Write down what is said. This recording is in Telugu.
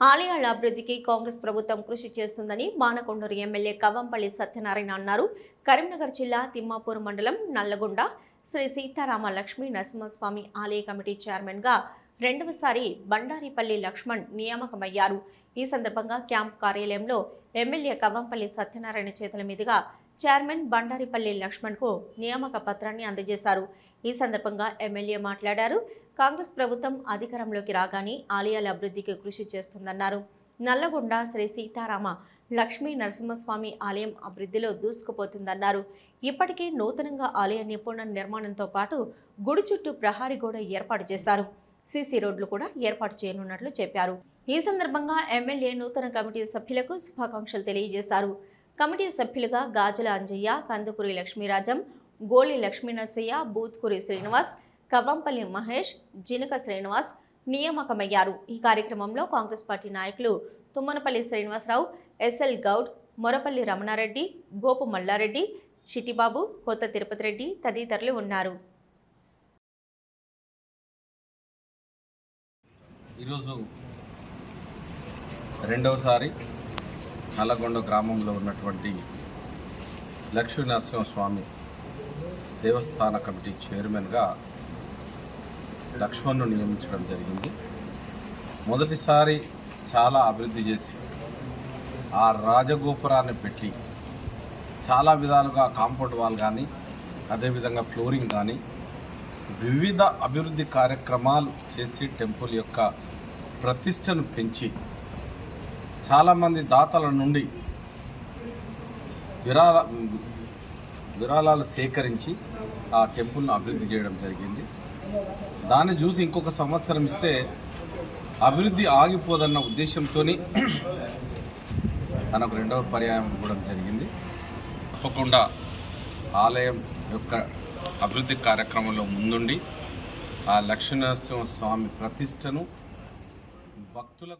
ఆలయాల అభివృద్ధికి కాంగ్రెస్ ప్రభుత్వం కృషి చేస్తుందని మానకొండూరు ఎమ్మెల్యే కవ్వంపల్లి సత్యనారాయణ అన్నారు. కరీంనగర్ జిల్లా తిమ్మాపూర్ మండలం నల్లగొండ శ్రీ సీతారామ లక్ష్మీ నరసింహస్వామి ఆలయ కమిటీ చైర్మన్గా రెండవసారి బండారిపల్లి లక్ష్మణ్ నియామకమయ్యారు. ఈ సందర్భంగా క్యాంప్ కార్యాలయంలో ఎమ్మెల్యే కవ్వంపల్లి సత్యనారాయణ చేతుల మీదుగా చైర్మన్ బండారిపల్లి లక్ష్మణ్కు నియామక పత్రాన్ని అందజేశారు. ఈ సందర్భంగా ఎమ్మెల్యే మాట్లాడారు. కాంగ్రెస్ ప్రభుత్వం అధికారంలోకి రాగానే ఆలయాల అభివృద్ధికి కృషి చేస్తుందన్నారు. నల్లగొండ శ్రీ సీతారామ లక్ష్మీ నరసింహస్వామి ఆలయం అభివృద్ధిలో దూసుకుపోతుందన్నారు. ఇప్పటికే నూతనంగా ఆలయ నిపుణ నిర్మాణంతో పాటు గుడి చుట్టూ ప్రహారీ గోడ ఏర్పాటు చేశారు. సీసీ రోడ్లు కూడా ఏర్పాటు చేయనున్నట్లు చెప్పారు. ఈ సందర్భంగా ఎమ్మెల్యే నూతన కమిటీ సభ్యులకు శుభాకాంక్షలు తెలియజేశారు. కమిటీ సభ్యులుగా గాజుల అంజయ్య కందుకూరి లక్ష్మీరాజం గోళి లక్ష్మీనరసయ్య బూత్కూరి శ్రీనివాస్ కవ్వంపల్లి మహేష్ జినక శ్రీనివాస్ నియామకమయ్యారు. ఈ కార్యక్రమంలో కాంగ్రెస్ పార్టీ నాయకులు తుమ్మనపల్లి శ్రీనివాసరావు ఎస్ఎల్ గౌడ్ మొరపల్లి రమణారెడ్డి గోపు మల్లారెడ్డి చిటిబాబు కొత్త తిరుపతి రెడ్డి తదితరులు ఉన్నారు. ఈరోజు రెండవసారి నల్లగొండ గ్రామంలో ఉన్నటువంటి లక్ష్మీ నరసింహస్వామి దేవస్థాన కమిటీ చైర్మన్గా లక్ష్మణ్ను నియమించడం జరిగింది. మొదటిసారి చాలా అభివృద్ధి చేసి ఆ రాజగోపురాన్ని పెట్టి చాలా విధాలుగా కాంపౌండ్ వాల్ కానీ అదేవిధంగా ఫ్లోరింగ్ కానీ వివిధ అభివృద్ధి కార్యక్రమాలు చేసి టెంపుల్ యొక్క ప్రతిష్టను పెంచి చాలామంది దాతల నుండి విరాళ విరాళాలు సేకరించి ఆ టెంపుల్ను అభివృద్ధి చేయడం జరిగింది. దాన్ని చూసి ఇంకొక సంవత్సరం ఇస్తే అభివృద్ధి ఆగిపోదన్న ఉద్దేశంతో తనకు రెండవ పర్యాయం ఇవ్వడం జరిగింది. తప్పకుండా ఆలయం యొక్క అభివృద్ధి కార్యక్రమంలో ముందుండి ఆ లక్ష్మీనరసింహ స్వామి ప్రతిష్టను భక్తులకు